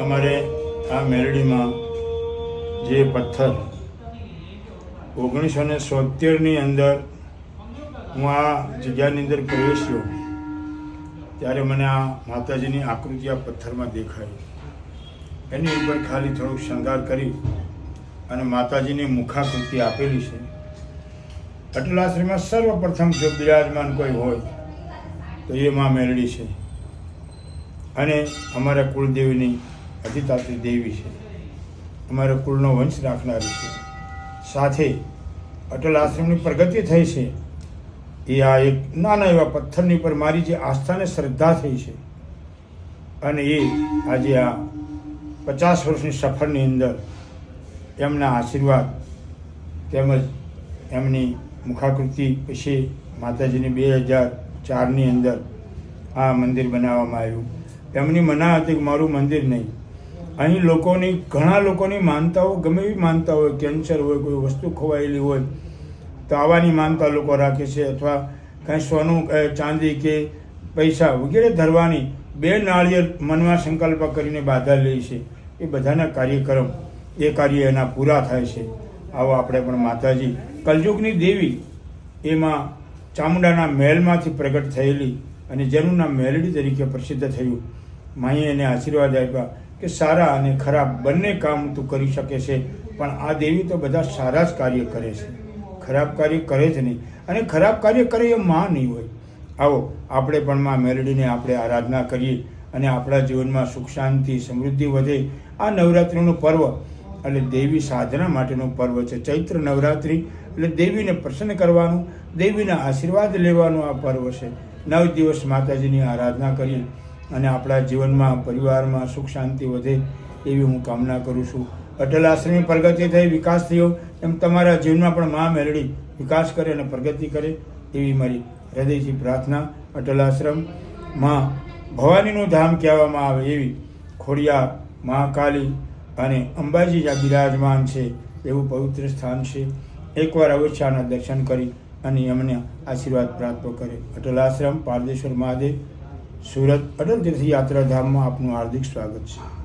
અમારે આ મેલડીમાં જે પથ્થર ઓગણીસો ને સોતેરની અંદર હું આ જગ્યાની અંદર પ્રવેશ્યો ત્યારે મને આ માતાજીની આકૃતિ આ પથ્થરમાં દેખાઈ. એની ઉપર ખાલી થોડુંક શણગાર કરી અને માતાજીની મુખાકૃતિ આપેલી છે. અટલ આશ્રમમાં સર્વપ્રથમ જો બિરાજમાન કોઈ હોય તો એ મા મેરડી છે. અને અમારા કુળદેવીની અધિતાત્રી દેવી છે. અમારા કુળનો વંશ રાખનારી છે. સાથે અટલ આશ્રમની પ્રગતિ થઈ છે. એ આ એક નાના એવા પથ્થરની પર મારી જે આસ્થાને શ્રદ્ધા થઈ છે. અને એ આજે આ પચાસ વર્ષની સફરની અંદર એમના આશીર્વાદ તેમજ એમની મુખાકૃતિ પછી માતાજીની બે હજાર ચારની અંદર આ મંદિર બનાવવામાં આવ્યું. એમની મના હતી કે મારું મંદિર નહીં. અહીં લોકોની, ઘણા લોકોની માનતાઓ, ગમે એવી માનતા હોય, કેન્સર હોય, કોઈ વસ્તુ ખોવાયેલી હોય, તો આવાની માનતા લોકો રાખે છે અથવા કાંઈ સોનું ચાંદી કે પૈસા વગેરે ધરવાની બે નાળિયેર મનમાં સંકલ્પ કરીને બાધા લે છે. એ બધાના કાર્યક્રમ, એ કાર્ય એના પૂરા થાય છે. આવો આપણે પણ માતાજી, કલયુગની દેવી, એમાં ચામુંડાના મહેલમાંથી પ્રગટ થયેલી અને જેનું નામ મેલડી તરીકે પ્રસિદ્ધ થયું. માઈએ એને આશીર્વાદ આપ્યા. કે સારા અને ખરાબ બંને કામ તું કરી શકે છે, પણ આ દેવી તો બધા સારા જ કાર્ય કરે છે. ખરાબ કાર્ય કરે જ નહીં અને ખરાબ કાર્ય કરે એ માં નહીં હોય. આવો, આપણે પણ માં મેલડીને આપણે આરાધના કરીએ અને આપણા જીવનમાં સુખ, શાંતિ, સમૃદ્ધિ વધે આ નવરાત્રિનું પર્વ. એટલે દેવી સાધના માટેનું પર્વ છે. ચૈત્ર નવરાત્રિ, એટલે દેવીને પ્રસન્ન કરવાનું, દેવીના આશીર્વાદ લેવાનું આ પર્વ છે. નવ દિવસ માતાજીની આરાધના કરીએ. અને આપણા જીવનમાં, પરિવારમાં સુખ શાંતિ વધે એવી હું કામના કરું છું. અટલ આશ્રમની પ્રગતિ થઈ, વિકાસ થયો, એમ તમારા જીવનમાં પણ મા મેળવી વિકાસ કરે અને પ્રગતિ કરે એવી મારી હૃદયથી પ્રાર્થના. અટલ આશ્રમમાં ભવાનીનું ધામ કહેવામાં આવે એવી ખોડિયા મહાકાલી અને અંબાજી જ્યાં બિરાજમાન છે એવું પવિત્ર સ્થાન છે. એકવાર અવશ્ય દર્શન કરી અને અમને આશીર્વાદ પ્રાપ્ત કરે. અટલ આશ્રમ, પારદેશ્વર મહાદેવ સુરત અટલ તીર્થ યાત્રાધામમાં આપનું હાર્દિક સ્વાગત છે.